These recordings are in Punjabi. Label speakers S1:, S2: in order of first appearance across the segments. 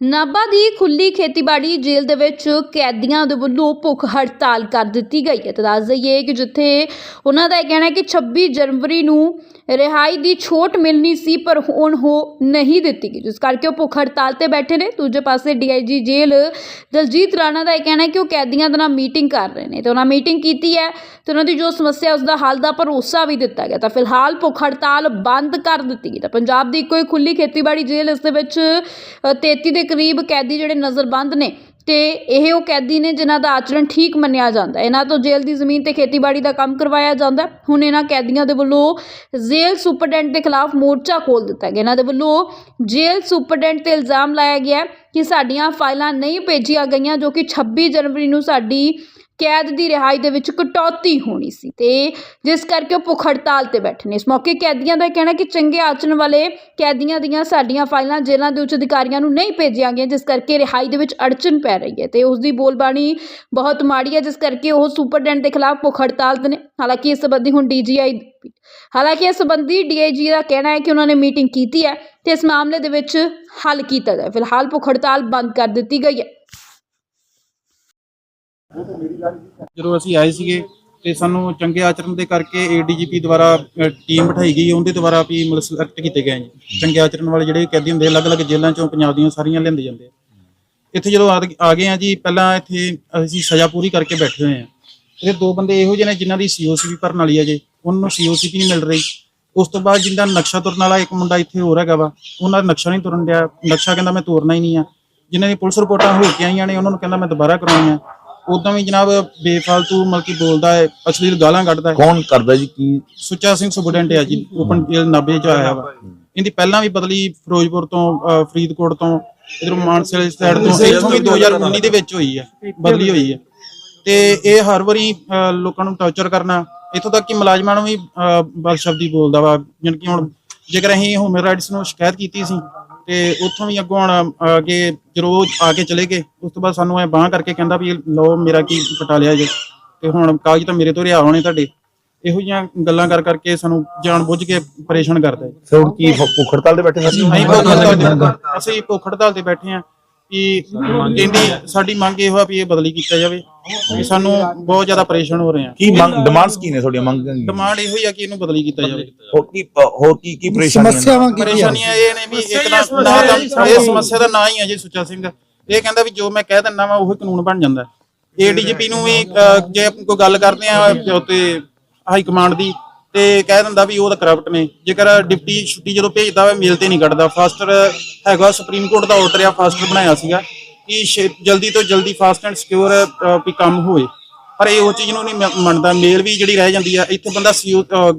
S1: ਨਾਭਾ ਦੀ ਖੁੱਲੀ ਖੇਤੀਬਾੜੀ ਜੇਲ੍ਹ ਦੇ ਵਿੱਚ ਕੈਦੀਆਂ ਦੇ ਵੱਲੋਂ ਭੁੱਖ ਹੜਤਾਲ ਕਰ ਦਿੱਤੀ ਗਈ ਹੈ। ਤੇ ਦੱਸ ਦਈਏ ਕਿ ਜਿੱਥੇ ਉਹਨਾਂ ਦਾ ਇਹ ਕਹਿਣਾ ਹੈ ਕਿ 26 ਜਨਵਰੀ ਨੂੰ ਰਿਹਾਈ ਦੀ ਛੋਟ ਮਿਲਣੀ ਸੀ ਪਰ ਹੁਣ ਉਹ ਨਹੀਂ ਦਿੱਤੀ ਗਈ। ਜਿਸ ਕਰਕੇ ਉਹ ਭੁੱਖ ਹੜਤਾਲ ਤੇ ਬੈਠੇ ਨੇ। ਦੂਜੇ ਪਾਸੇ ਡੀਆਈਜੀ ਜੇਲ੍ਹ ਦਲਜੀਤ ਰਾਣਾ ਦਾ ਇਹ ਕਹਿਣਾ ਹੈ ਕਿ ਉਹ ਕੈਦੀਆਂ ਦੇ ਨਾਲ ਮੀਟਿੰਗ ਕਰ ਰਹੇ ਨੇ। ਤੇ ਉਹਨਾਂ ਮੀਟਿੰਗ ਕੀਤੀ ਹੈ ਤੇ ਉਹਨਾਂ ਦੀ ਜੋ ਸਮੱਸਿਆ ਉਸ ਦਾ ਹੱਲ ਦਾ ਭਰੋਸਾ ਵੀ ਦਿੱਤਾ ਗਿਆ। ਤਾਂ ਫਿਲਹਾਲ ਭੁੱਖ ਹੜਤਾਲ ਬੰਦ ਕਰ ਦਿੱਤੀ ਗਈ। ਤਾਂ ਪੰਜਾਬ ਦੀ ਇੱਕੋ ਹੀ ਖੁੱਲੀ ਖੇਤੀਬਾੜੀ ਜੇਲ੍ਹ ਇਸ ਦੇ ਵਿੱਚ ਅ, 33 ਦੇ ਕਰੀਬ ਕੈਦੀ ਜਿਹੜੇ ਨਜ਼ਰਬੰਦ ਨੇ ਤੇ ਇਹ ਉਹ ਕੈਦੀ ਨੇ ਜਿਨ੍ਹਾਂ ਦਾ ਆਚਰਣ ਠੀਕ ਮੰਨਿਆ ਜਾਂਦਾ ਇਹਨਾਂ ਤੋਂ ਜੇਲ੍ਹ ਦੀ ਜ਼ਮੀਨ ਤੇ ਖੇਤੀਬਾੜੀ ਦਾ ਕੰਮ ਕਰਵਾਇਆ ਜਾਂਦਾ ਹੁਣ ਇਹਨਾਂ ਕੈਦੀਆਂ ਦੇ ਵੱਲੋਂ ਜੇਲ੍ਹ ਸੁਪਰਡੈਂਟ ਦੇ ਖਿਲਾਫ ਮੋਰਚਾ ਖੋਲ ਦਿੱਤਾ ਗਿਆ ਇਹਨਾਂ ਦੇ ਵੱਲੋਂ ਜੇਲ੍ਹ ਸੁਪਰਡੈਂਟ ਤੇ ਇਲਜ਼ਾਮ ਲਾਇਆ ਗਿਆ ਕਿ ਸਾਡੀਆਂ ਫਾਈਲਾਂ ਨਹੀਂ ਭੇਜੀਆਂ ਗਈਆਂ, ਜੋ ਕਿ 26 ਜਨਵਰੀ ਨੂੰ ਸਾਡੀ ਕੈਦ ਦੀ ਰਿਹਾਈ ਦੇ ਵਿੱਚ ਕਟੌਤੀ ਹੋਣੀ ਸੀ। ਤੇ ਜਿਸ ਕਰਕੇ ਉਹ ਭੁੱਖ ਹੜਤਾਲ ਤੇ ਬੈਠੇ ਨੇ। ਇਸ ਮੌਕੇ ਕੈਦੀਆਂ ਦਾ ਕਹਿਣਾ ਕਿ ਚੰਗੇ ਆਚਰਣ ਵਾਲੇ ਕੈਦੀਆਂ ਦੀਆਂ ਸਾਡੀਆਂ ਫਾਈਲਾਂ ਜੇਲ੍ਹਾਂ ਦੇ ਉੱਚ ਅਧਿਕਾਰੀਆਂ ਨੂੰ ਨਹੀਂ ਭੇਜੀਆਂ ਗਈਆਂ, ਜਿਸ ਕਰਕੇ ਰਿਹਾਈ ਦੇ ਵਿੱਚ ਅੜਚਨ ਪੈ ਰਹੀ ਹੈ। ਤੇ ਉਸ ਦੀ ਬੋਲਬਾਣੀ ਬਹੁਤ ਮਾੜੀ ਹੈ, ਜਿਸ ਕਰਕੇ ਉਹ ਸੁਪਰਡੈਂਟ ਦੇ ਖਿਲਾਫ ਭੁੱਖ ਹੜਤਾਲ ਤੇ ਨੇ। ਹਾਲਾਂਕਿ ਇਸ ਸੰਬੰਧੀ ਹੁਣ ਡੀਜੀਆਈ ਹਾਲਾਂਕਿ ਇਸ ਸੰਬੰਧੀ ਡੀਆਈਜੀ ਦਾ ਕਹਿਣਾ ਹੈ ਕਿ ਉਹਨਾਂ ਨੇ ਮੀਟਿੰਗ ਕੀਤੀ ਹੈ ਤੇ ਇਸ ਮਾਮਲੇ ਦੇ ਵਿੱਚ ਹੱਲ ਕੀਤਾ ਜਾਏ। ਫਿਲਹਾਲ ਭੁੱਖ ਹੜਤਾਲ ਬੰਦ ਕਰ ਦਿੱਤੀ ਗਈ ਹੈ।
S2: ਜਦੋਂ ਅਸੀਂ ਆਏ ਸੀਗੇ ਤੇ ਸਾਨੂੰ ਚੰਗੇ ਆਚਰਣ ਦੇ ਕਰਕੇ ਏਡੀਜੀਪੀ ਦੁਆਰਾ ਟੀਮ ਬਿਠਾਈ ਗਈ, ਉਹਦੇ ਦੁਆਰਾ ਵੀ ਮਤਲਬ ਸਿਲੈਕਟ ਕੀਤੇ ਗਏ ਜੀ। ਚੰਗੇ ਆਚਰਣ ਵਾਲੇ ਜਿਹੜੇ ਕੈਦੀ ਹੁੰਦੇ, ਅਲੱਗ-ਅਲੱਗ ਜੇਲ੍ਹਾਂ ਚੋਂ ਪੰਜਾਬ ਦੀਆਂ ਸਾਰੀਆਂ ਲਿਆਂਦੇ ਜਾਂਦੇ ਆ। ਇੱਥੇ ਜਦੋਂ ਆ ਆ ਗਏ ਆ ਜੀ, ਪਹਿਲਾਂ ਇੱਥੇ ਅਸੀਂ ਸਜ਼ਾ ਪੂਰੀ ਕਰਕੇ ਬੈਠੇ ਹੋਏ ਆ। ਇਹ ਦੋ ਬੰਦੇ ਇਹੋ ਜਿਹੇ ਨੇ ਜਿਨ੍ਹਾਂ ਦੀ ਸੀਓਸੀ ਵੀ ਭਰਨ ਵਾਲੀ ਹੈ ਜੇ। ਉਹਨਾਂ ਨੂੰ ਸੀਓਸੀ ਵੀ ਨਹੀਂ ਮਿਲ ਰਹੀ। ਉਸ ਤੋਂ ਬਾਅਦ ਜਿੰਦਾ ਨਕਸ਼ਾ ਤੁਰਨ ਵਾਲਾ ਇੱਕ ਮੁੰਡਾ ਇੱਥੇ ਹੋਰ ਹੈਗਾ ਵਾ। ਉਹਨਾਂ ਦਾ ਨਕਸ਼ਾ ਨਹੀਂ ਤੁਰਨ ਡਿਆ। ਨਕਸ਼ਾ ਕਹਿੰਦਾ ਮੈਂ ਤੋਰਨਾ ਹੀ ਨਹੀਂ ਆ। ਜਿਨ੍ਹਾਂ ਦੀ ਪੁਲਿਸ ਰਿਪੋਰਟਾਂ ਹੋ ਕੇ ਆਈਆਂ ਨੇ ਉਹਨਾਂ ਨੂੰ ਕਹਿੰਦਾ ਮੈਂ ਦੁਬਾਰਾ ਕਰਾਉਣੀ ਆ ਉਦਾਂ ਵੀ ਜਨਾਬ ਬੇਫਾਲਤੂ ਮਤਲਬ ਕਿ ਬੋਲਦਾ ਹੈ ਅਸ਼ਲੀਲ ਗਾਲਾਂ ਕੱਢਦਾ ਹੈ।
S3: ਕੌਣ ਕਰਦਾ ਜੀ? ਕੀ?
S2: ਸੁੱਚਾ ਸਿੰਘ ਸੁਪਰਡੈਂਟ ਹੈ ਜੀ ਓਪਨ ਜੇਲ੍ਹ ਨਾਭੇ ਚ ਆਇਆ ਵਾ। ਇਹਦੀ ਪਹਿਲਾਂ ਵੀ ਬਦਲੀ ਫਿਰੋਜ਼ਪੁਰ ਤੋਂ ਫਰੀਦਕੋਟ ਤੋਂ ਇਧਰੋਂ ਮਾਨਸੇ ਵਾਲੀ ਸਾਈਡ ਤੋਂ ਇੱਥੋਂ ਵੀ 2019 ਦੇ ਵਿੱਚ ਹੋਈ ਹੈ ਬਦਲੀ ਹੋਈ ਹੈ ਤੇ ਇਹ ਹਰ ਵਾਰੀ ਅਹ, ਲੋਕਾਂ ਨੂੰ ਟੌਰਚਰ ਕਰਨਾ ਇੱਥੋਂ ਤੱਕ ਕਿ ਮੁਲਾਜ਼ਮਾਂ ਨੂੰ ਵੀ ਅਹ, ਬਦਸ਼ਬਦੀ ਬੋਲਦਾ ਵਾ ਜਾਣੀ ਕਿ ਹੁਣ ਜੇਕਰ ਅਸੀਂ ਹਿਊਮਨ ਰਾਈਟਸ ਨੂੰ ਸ਼ਿਕਾਇਤ ਕੀਤੀ ਸੀ ਤੇ ਉੱਥੋਂ ਵੀ ਅੱਗੋਂ ਹੁਣ ਅੱਗੇ ਜਦੋਂ ਉਹ ਆ ਕੇ ਚਲੇ ਗਏ ਉਸ ਤੋਂ ਬਾਅਦ ਸਾਨੂੰ ਐ ਬਾਹ ਕਰਕੇ ਕਹਿੰਦਾ ਵੀ ਲਓ ਮੇਰਾ ਕੀ ਪਟਾ ਲਿਆ ਜੇ ਤੇ ਹੁਣ ਕਾਗਜ਼ ਤਾਂ ਮੇਰੇ ਤੋਂ ਰਿਆ ਹੋਣੇ ਤੁਹਾਡੇ ਇਹੋ ਜਿਹੀਆਂ ਗੱਲਾਂ ਕਰ ਕਰਕੇ ਸਾਨੂੰ ਜਾਣ ਬੁੱਝ ਕੇ ਪਰੇਸ਼ਾਨ ਕਰਦਾ ਹੈ।
S3: ਫਿਰ ਹੁਣ ਕੀ ਭੁੱਖ ਹੜਤਾਲ ਤੇ ਬੈਠੇ ਸੀ
S2: ਅਸੀਂ? ਭੁੱਖ ਹੜਤਾਲ ਤੇ ਅਸੀਂ ਭੁੱਖ ਹੜਤਾਲ ਤੇ ਬੈਠੇ ਆ ਕਿ ਕਹਿੰਦੀ ਸਾਡੀ ਮੰਗ ਇਹ ਹੋਆ ਵੀ ਇਹ ਬਦਲੀ ਕੀਤਾ ਜਾਵੇ ਕਿ ਸਾਨੂੰ ਬਹੁਤ ਜ਼ਿਆਦਾ ਪਰੇਸ਼ਾਨ ਹੋ ਰਹੇ ਆ
S3: ਕੀ ਮੰਗ ਡਿਮਾਂਡਸ ਕੀ ਨੇ ਤੁਹਾਡੀਆਂ ਮੰਗਾਂ ਕੀ ਨੇ?
S2: ਡਿਮਾਂਡ ਇਹੋ ਹੀ ਆ ਕਿ ਇਹਨੂੰ ਬਦਲੀ ਕੀਤਾ ਜਾਵੇ।
S3: ਹੋਰ ਕੀ ਹੋਰ ਕੀ ਕੀ ਪਰੇਸ਼ਾਨੀਆਂ ਨੇ?
S4: ਸਮੱਸਿਆਵਾਂ ਕੀ ਕੀ
S2: ਪਰੇਸ਼ਾਨੀਆਂ ਇਹ ਨੇ ਵੀ ਇੱਕ ਤਾਂ ਨਾ ਤਾਂ ਇਹ ਸਮੱਸਿਆ। ਦਾ ਨਾਂ ਹੀ ਹੈ ਜੀ ਸੁੱਚਾ ਸਿੰਘ। ਇਹ ਕਹਿੰਦਾ ਵੀ ਜੋ ਮੈਂ ਕਹਿ ਦਿੰਦਾ ਵਾ ਉਹੀ ਕਾਨੂੰਨ ਬਣ ਜਾਂਦਾ। ਏਡੀਜੀਪੀ ਨੂੰ ਵੀ ਅਹ, ਜੇ ਕੋਈ ਗੱਲ ਕਰਦੇ ਆ ਤੇ ਹਾਈ ਕਮਾਂਡ ਦੀ ਤੇ ਕਹਿ ਦਿੰਦਾ ਵੀ ਉਹ ਤਾਂ ਕਰਪਟ ਨੇ। ਜੇਕਰ ਡਿਪਟੀ ਛੁੱਟੀ ਜਦੋਂ ਭੇਜਦਾ ਵਾ ਮੇਲ ਤੇ ਨਹੀਂ ਕੱਢਦਾ। ਫਾਸਟਰ ਹੈਗਾ ਸੁਪਰੀਮ ਕੋਰਟ ਦਾ ਆਰਡਰ ਆ ਫਾਸਟਰ ਬਣਾਇਆ ਸੀਗਾ ਕਿ ਜਲਦੀ ਤੋਂ ਜਲਦੀ ਫਾਸਟ ਐਂਡ ਸਿਕਿਉਰ ਵੀ ਕੰਮ ਹੋਏ। ਪਰ ਇਹ ਉਹ ਚੀਜ਼ ਨੂੰ ਨਹੀਂ ਮੰਨਦਾ। ਮੇਲ ਵੀ ਜਿਹੜੀ ਰਹਿ ਜਾਂਦੀ ਆ, ਇੱਥੇ ਬੰਦਾ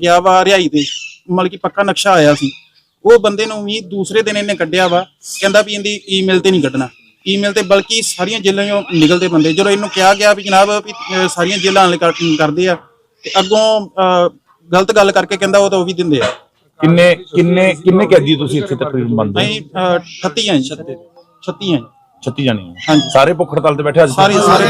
S2: ਗਿਆ ਵਾ ਰਿਹਾਈ ਤੇ। ਮਤਲਬ ਕਿ ਪੱਕਾ ਨਕਸ਼ਾ ਆਇਆ ਸੀ। ਉਹ ਬੰਦੇ ਨੂੰ ਵੀ ਦੂਸਰੇ ਦਿਨ ਇਹਨੇ ਕੱਢਿਆ ਵਾ। ਕਹਿੰਦਾ ਵੀ ਇਹਦੀ ਈਮੇਲ ਤੇ ਨਹੀਂ ਕੱਢਣਾ। ਈਮੇਲ ਤੇ ਬਲਕਿ ਸਾਰੀਆਂ ਜੇਲ੍ਹਾਂ ਚੋਂ ਨਿਕਲਦੇ ਬੰਦੇ। ਜਦੋਂ ਇਹਨੂੰ ਕਿਹਾ ਗਿਆ ਵੀ ਜਨਾਬ ਵੀ ਸਾਰੀਆਂ ਜੇਲ੍ਹਾਂ ਵਾਲੇ ਕਰਦੇ ਆ, ਤੇ ਅੱਗੋਂ ਗਲਤ ਗੱਲ ਕਰਕੇ ਕਹਿੰਦਾ ਉਹ ਤਾਂ ਉਹ ਵੀ ਦਿੰਦੇ ਆ।
S3: ਕਿੰਨੇ ਕਿੰਨੇ ਕਿੰਨੇ ਕੈਦੀ ਤੁਸੀਂ ਇੱਥੇ ਤਕਰੀਬਨ ਬੰਦੇ
S2: ਅਸੀਂ ਅਹ, 38 ਆ ਜੀ 36 ਆ ਜੀ।
S3: 36 ਜਾਣੇ ਹੋ।
S2: ਹਾਂਜੀ।
S3: ਸਾਰੇ ਭੁੱਖ ਹੜਤਾਲ ਤੇ ਬੈਠੇ ਅੱਜ?
S2: ਸਾਰੇ ਸਾਰੇ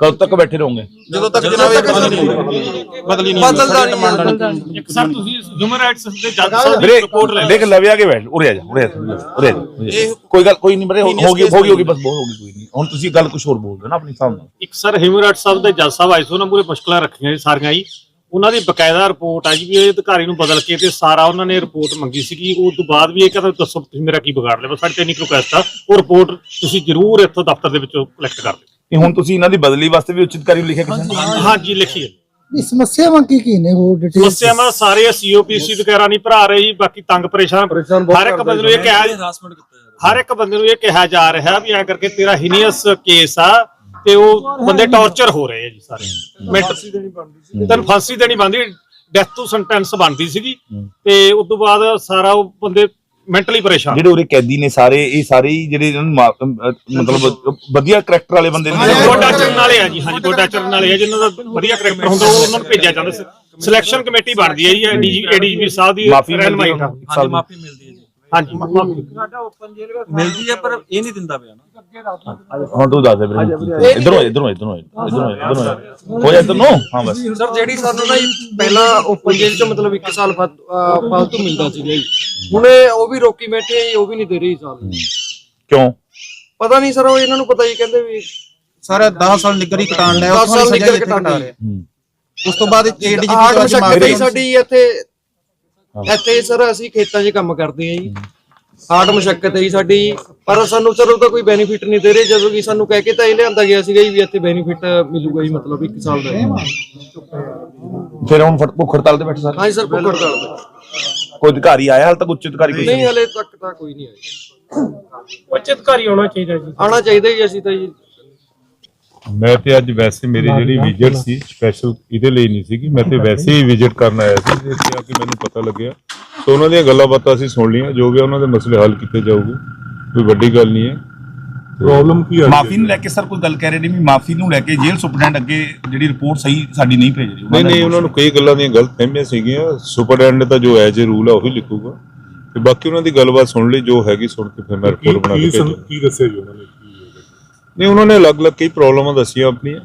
S3: ਕਦੋਂ ਤੱਕ ਬੈਠੇ ਰਹੋਗੇ?
S2: ਜਦੋਂ ਤੱਕ ਜਨਾਬ ਇਹ ਬਦਲੀ ਨਹੀਂ। ਬਦਲੀ ਨਹੀਂ ਬਦਲਦਾ ਨਹੀਂ।
S5: ਇੱਕ ਸਰ ਤੁਸੀਂ ਹਿਊਮਨ ਰਾਈਟਸ ਦੇ ਜੱਜ ਸਾਹਿਬ ਦੀ
S3: ਵੀਰੇ
S5: ਰਿਪੋਰਟ ਲੈ
S3: ਦੇਖ ਲਵੇ ਆ ਕੇ ਬੈਠ ਉਰੇ ਆ ਜਾ ਉਰੇ ਆ ਜਾ, ਉਰੇ ਆ ਜਾ, ਉਰੇ ਆ ਜਾ। ਕੋਈ ਗੱਲ ਕੋਈ ਨਹੀਂ ਬਰੇ ਹੋ ਗਈ ਹੋ ਗਈ ਹੋ ਗਈ ਬਸ ਬਹੁਤ ਹੋ ਗਈ ਕੋਈ ਨਹੀਂ। ਹੁਣ ਤੁਸੀਂ ਗੱਲ ਕੁਝ ਹੋਰ ਬੋਲ ਦਿਓ ਨਾ ਆਪਣੀ ਸਾਹਮਣੇ।
S5: ਇੱਕ ਸਰ ਹਿਊਮਨ ਰਾਈਟਸ ਸਾਹਿਬ ਦੇ ਜੱਜ ਸਾਹਿਬ ਆਏ ਸੀ ਉਹਨਾਂ ਮੂਰੇ ਮੁਸ਼ਕਲਾਂ ਰੱਖੀਆਂ ਜੀ ਸਾਰੀਆਂ ਹੀ ਉਹਨਾਂ ਦੀ ਬਕਾਇਦਾ ਰਿਪੋਰਟ ਆ ਜੀ ਵੀ ਇਹ ਅਧਿਕਾਰੀ ਨੂੰ ਬਦਲ ਕੇ ਤੇ ਸਾਰਾ ਉਹਨਾਂ ਨੇ ਰਿਪੋਰਟ ਮੰਗੀ ਸੀਗੀ ਉਸ ਤੋਂ ਬਾਅਦ ਵੀ ਇਹ ਕਹਿੰਦਾ ਦੱਸੋ ਤੁਸੀਂ ਮੇਰਾ ਕੀ ਵਿਗਾੜ ਲਿਆ। ਬਸ ਸਾਡੀ ਟੈਕਨੀਕਲ ਰਿਕੁਐਸਟ ਆ। ਉਹ ਰਿਪੋਰਟ ਤੁਸੀਂ ਜ਼ਰੂਰ ਇੱਥੋਂ ਦਫ਼ਤਰ ਦੇ ਵਿੱਚੋਂ ਕਲੈਕਟ ਕਰ ਲਿਓ
S3: ਇਹ ਹੁਣ ਤੁਸੀਂ ਇਹਨਾਂ ਦੀ ਬਦਲੀ ਵਾਸਤੇ ਵੀ ਉੱਚ ਅਧਿਕਾਰੀ ਨੂੰ ਲਿਖਿਆ ਕਿਸੇ ਨੇ?
S5: ਹਾਂਜੀ ਲਿਖੀਏ
S4: ਇਹ ਸਮੱਸਿਆਵਾਂ ਕੀ ਕੀ ਨੇ ਹੋਰ ਡਿਟੇਲ
S5: ਸਮੱਸਿਆਵਾਂ ਸਾਰੇ ਸੀਓਪੀਸੀ ਵਗੈਰਾ ਨਹੀਂ ਭਰਾ ਰਹੇ ਜੀ ਬਾਕੀ ਤੰਗ ਪਰੇਸ਼ਾਨ ਹਰ ਇੱਕ ਬੰਦੇ ਨੂੰ ਇਹ ਕਿਹਾ ਹਰ ਇੱਕ ਬੰਦੇ ਨੂੰ ਇਹ ਕਿਹਾ ਜਾ ਰਿਹਾ ਵੀ ਐ ਕਰਕੇ ਤੇਰਾ ਹੀਨੀਅਸ ਕੇਸ ਆ। ਤੇ ਉਹ ਬੰਦੇ ਟੌਰਚਰ ਹੋ ਰਹੇ ਆ ਜੀ ਸਾਰੇ। ਫਾਂਸੀ ਦੇਣੀ ਬਣਦੀ ਸੀ ਫਾਂਸੀ ਦੇਣੀ ਬਣਦੀ ਡੈਥ ਟੂ ਸੈਂਟੈਂਸ ਬਣਦੀ ਸੀਗੀ। ਤੇ ਉਸ ਤੋਂ ਬਾਅਦ ਸਾਰਾ ਉਹ ਬੰਦੇ ਮੈਂਟਲੀ ਪਰੇਸ਼ਾਨ।
S3: ਜਿਹੜੇ ਉਰੇ ਕੈਦੀ ਨੇ ਸਾਰੇ ਇਹ ਸਾਰੇ ਹੀ ਜਿਹੜੇ ਇਹਨਾਂ ਨੂੰ ਮਾ- ਮਤਲਬ ਵਧੀਆ ਕਰੈਕਟਰ ਵਾਲੇ ਬੰਦੇ ਨੇ
S5: ਗੋਡਾ ਚਰਨ ਵਾਲੇ ਆ ਜੀ ਹਾਂਜੀ ਗੋਡਾ ਚਰਨ ਵਾਲੇ ਆ ਜਿਨ੍ਹਾਂ ਦਾ ਵਧੀਆ ਕਰੈਕਟਰ ਹੁੰਦਾ ਉਹ ਉਹਨਾਂ ਨੂੰ ਭੇਜਿਆ ਜਾਂਦਾ। ਸਿਲੈਕਸ਼ਨ ਕਮੇਟੀ ਬਣਦੀ ਹੈ ਜੀ ਏਡੀਜੀਪੀ ਸਾਹਿਬ ਦੀ
S3: ਮਾਫੀ
S5: ਰਹਿਨਮਾਈ
S3: ਮਿਲਦੀ। ਹੈ ਦੀ।
S6: ਮਾਫੀ ਮਿਲਦੀ ਹੈ ਜੀ
S5: ਹਾਂਜੀ ਮਾਫੀ
S6: ਮਿਲਦੀ ਹੈ ਪਰ ਇਹ ਨਹੀਂ ਦਿੰਦਾ ਪਿਆ ਨਾ।
S3: ਹੁਣ ਤੂੰ ਦੱਸ ਦੇ ਵੀਰੇ ਇਧਰੋਂ ਇਧਰੋਂ ਇਧਰੋਂ ਇਧਰੋਂ ਇਧਰੋਂ ਹੋ ਜਾ ਇਧਰ ਨੂੰ? ਹਾਂ ਬਸ।
S7: ਸਰ ਜਿਹੜੀ ਸਾਨੂੰ ਨਾ ਜੀ ਪਹਿਲਾਂ ਓਪਨ ਜੇਲ੍ਹ ਚ ਮਤਲਬ 1 ਸਾਲ ਫਾ- ਅਹ ਫਾਲਤੂ ਮਿਲਦਾ ਸੀਗਾ ਜੀ ਹੁਣ ਇਹ ਉਹ ਵੀ ਰੋਕੀ ਬੈਠੇ ਆ ਜੀ, ਉਹ ਵੀ ਨਹੀਂ ਦੇ ਰਹੀ ਸਾਲ।
S3: ਕਿਉਂ?
S7: ਪਤਾ ਨਹੀਂ ਸਰ ਉਹ ਇਹਨਾਂ ਨੂੰ ਪਤਾ ਹੀ ਕਹਿੰਦੇ ਵੀ
S2: ਸਾਰਾ 10 ਸਾਲ ਨਿਗਰੀ ਕਟਾਣ ਲਿਆ
S7: 10
S2: ਉੱਥੋਂ
S7: ਸਾਲ ਨਿੱਗਰ ਕਟਾਉਣ
S2: ਕਟਾ
S7: ਦੀ।
S2: ਰਿਹਾ। ਉਸ ਤੋਂ ਬਾਅਦ
S7: ਆਟ
S2: ਤੋਂ ਅੱਜ
S7: ਮਸ਼ੱਕਤ ਹੀ ਸਾਡੀ ਇੱਥੇ ਇੱਥੇ ਸਰ ਅਸੀਂ ਖੇਤਾਂ 'ਚ ਕੰਮ ਕਰਦੇ ਆ ਜੀ। ਆਟ ਮਸ਼ੱਕਤ ਹੈ ਜੀ ਸਾਡੀ। ਪਰ ਸਾਨੂੰ ਸਰ ਉਹਦਾ ਕੋਈ ਬੈਨੀਫਿਟ ਨਹੀਂ ਦੇ ਰਹੇ। ਜਦੋਂ ਕਿ ਸਾਨੂੰ ਕਹਿ ਕੇ ਤਾਂ ਇਹ ਲਿਆਂਦਾ ਗਿਆ ਸੀਗਾ ਜੀ ਵੀ ਇੱਥੇ ਬੈਨੀਫਿਟ ਮਿਲੂਗਾ ਜੀ ਮਤਲਬ 1 ਸਾਲ ਦਾ।
S3: ਫਿਰ ਹੁਣ ਭੁੱਖ ਹੜਤਾਲ ਤੇ ਬੈਠੇ ਸਾਰੇ?
S7: ਹਾਂਜੀ ਸਰ ਭੁੱਖ ਹੜਤਾਲ ਤੇ।
S3: ਕੋਈ ਅਧਿਕਾਰੀ ਆਇਆ ਹਾਲ ਤੱਕ? ਉੱਚ ਅਧਿਕਾਰੀ ਕੋਈ
S7: ਨਹੀਂ ਹਲੇ ਤੱਕ ਤਾਂ ਕੋਈ ਨਹੀਂ ਆਇਆ।
S5: ਉੱਚ ਅਧਿਕਾਰੀ ਹੋਣਾ ਚਾਹੀਦਾ ਜੀ।
S7: ਆਣਾ ਚਾਹੀਦਾ ਜੀ ਅਸੀਂ ਤਾਂ ਜੀ
S8: ਮੈਂ ਤੇ ਅੱਜ ਵੈਸੇ ਮੇਰੀ ਜਿਹੜੀ ਵਿਜ਼ਿਟ ਸੀ ਸਪੈਸ਼ਲ ਇਹਦੇ ਲਈ ਨਹੀਂ ਸੀ ਕਿ ਮੈਂ ਤੇ ਵੈਸੇ ਹੀ ਵਿਜ਼ਿਟ ਕਰਨ ਆਇਆ ਸੀ ਤੇ ਇੱਥੇ ਆ ਕੇ ਮੈਨੂੰ ਪਤਾ ਲੱਗਿਆ। ਸੋ ਉਹਨਾਂ ਦੀਆਂ ਗੱਲਾਂ ਬਾਤਾਂ ਅਸੀਂ ਸੁਣ ਲਈਆਂ ਜੋ ਵੀ ਉਹਨਾਂ ਦੇ ਮਸਲੇ ਹੱਲ ਕੀਤੇ ਜਾਊਗੇ। ਕੋਈ ਵੱਡੀ ਗੱਲ ਨਹੀਂ ਹੈ। ਪ੍ਰੋਬਲਮ ਕੀ ਆ?
S3: ਮਾਫੀ ਨੂੰ ਲੈ ਕੇ ਸਰ ਕੋਈ ਗੱਲ ਕਹਿ ਰਹੇ ਨੇ ਵੀ ਮਾਫੀ ਨੂੰ ਲੈ ਕੇ ਜੇਲ੍ਹ ਸੁਪਰਡੈਂਟ ਅੱਗੇ ਜਿਹੜੀ ਰਿਪੋਰਟ ਸਹੀ ਸਾਡੀ ਨਹੀਂ ਭੇਜ ਰਹੀ।
S8: ਨਹੀਂ ਨਹੀਂ ਉਹਨਾਂ ਨੂੰ ਕਈ ਗੱਲਾਂ ਦੀਆਂ ਗਲਤ ਫਹਿਮੀਆਂ ਸੀਗੀਆਂ। ਸੁਪਰਡੈਂਟ ਤਾਂ ਜੋ ਐਜ ਏ ਰੂਲ ਆ ਉਹੀ ਲਿਖੂਗਾ। ਤੇ ਬਾਕੀ ਉਹਨਾਂ ਦੀ ਗੱਲਬਾਤ ਸੁਣ ਲਈ ਜੋ ਹੈਗੀ ਸੁਣ ਕੇ ਫਿਰ ਮੈਂ ਰਿਪੋਰਟ ਬਣਾ ਕੇ ਭੇਜਾਂ
S9: ਕੀ ਦੱਸਿਆ ਜੀ ਉਹਨਾਂ ਨੇ?
S8: ਨਹੀਂ ਉਹਨਾਂ ਨੇ ਅਲੱਗ-ਅਲੱਗ ਕਈ ਪ੍ਰੋਬਲਮਾਂ ਦੱਸੀਆਂ ਆਪਣੀਆਂ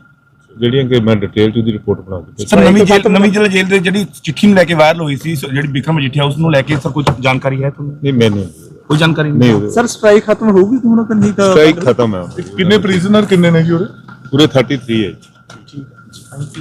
S8: ਜਿਹੜੀਆਂ ਕਿ ਮੈਂ ਡਿਟੇਲ ਚ ਉਹਦੀ ਰਿਪੋਰਟ ਬਣਾ ਕੇ
S3: ਸਰ ਨਵੀਂ ਜੇਲ੍ਹ ਨਵੀਂ ਜੇਲ੍ਹ ਜੇਲ੍ਹ ਦੇ ਜਿਹੜੀ ਚਿੱਠੀ ਨੂੰ ਲੈ ਕੇ ਵਾਇਰਲ ਹੋਈ ਸੀ ਜਿਹੜੀ ਵਿਕਰਮ ਮਜੀਠੀਆ ਉਸ ਨੂੰ ਲੈ ਕੇ ਸਰ ਕੁਝ ਜਾਣਕਾਰੀ ਹੈ ਤੁਹਾਨੂੰ?
S8: ਨਹੀਂ ਮੈਂ ਨਹੀਂ।
S3: ਕੋਈ ਜਾਣਕਾਰੀ
S8: ਨਹੀਂ? ਉਹਦੇ
S6: ਸਰ ਸਟ੍ਰਾਈਕ ਖਤਮ ਹੋਊਗੀ ਹੁਣ ਕਿ ਨਹੀਂ ਤਾਂ
S8: ਸਟ੍ਰਾਈਕ ਖਤਮ ਹੈ।
S9: ਕਿੰਨੇ ਪ੍ਰਿਜ਼ਨਰ ਕਿੰਨੇ ਨੇ ਜੀ ਉਹਦੇ?
S8: ਪੂਰੇ 33 ਹੈ ਜੀ।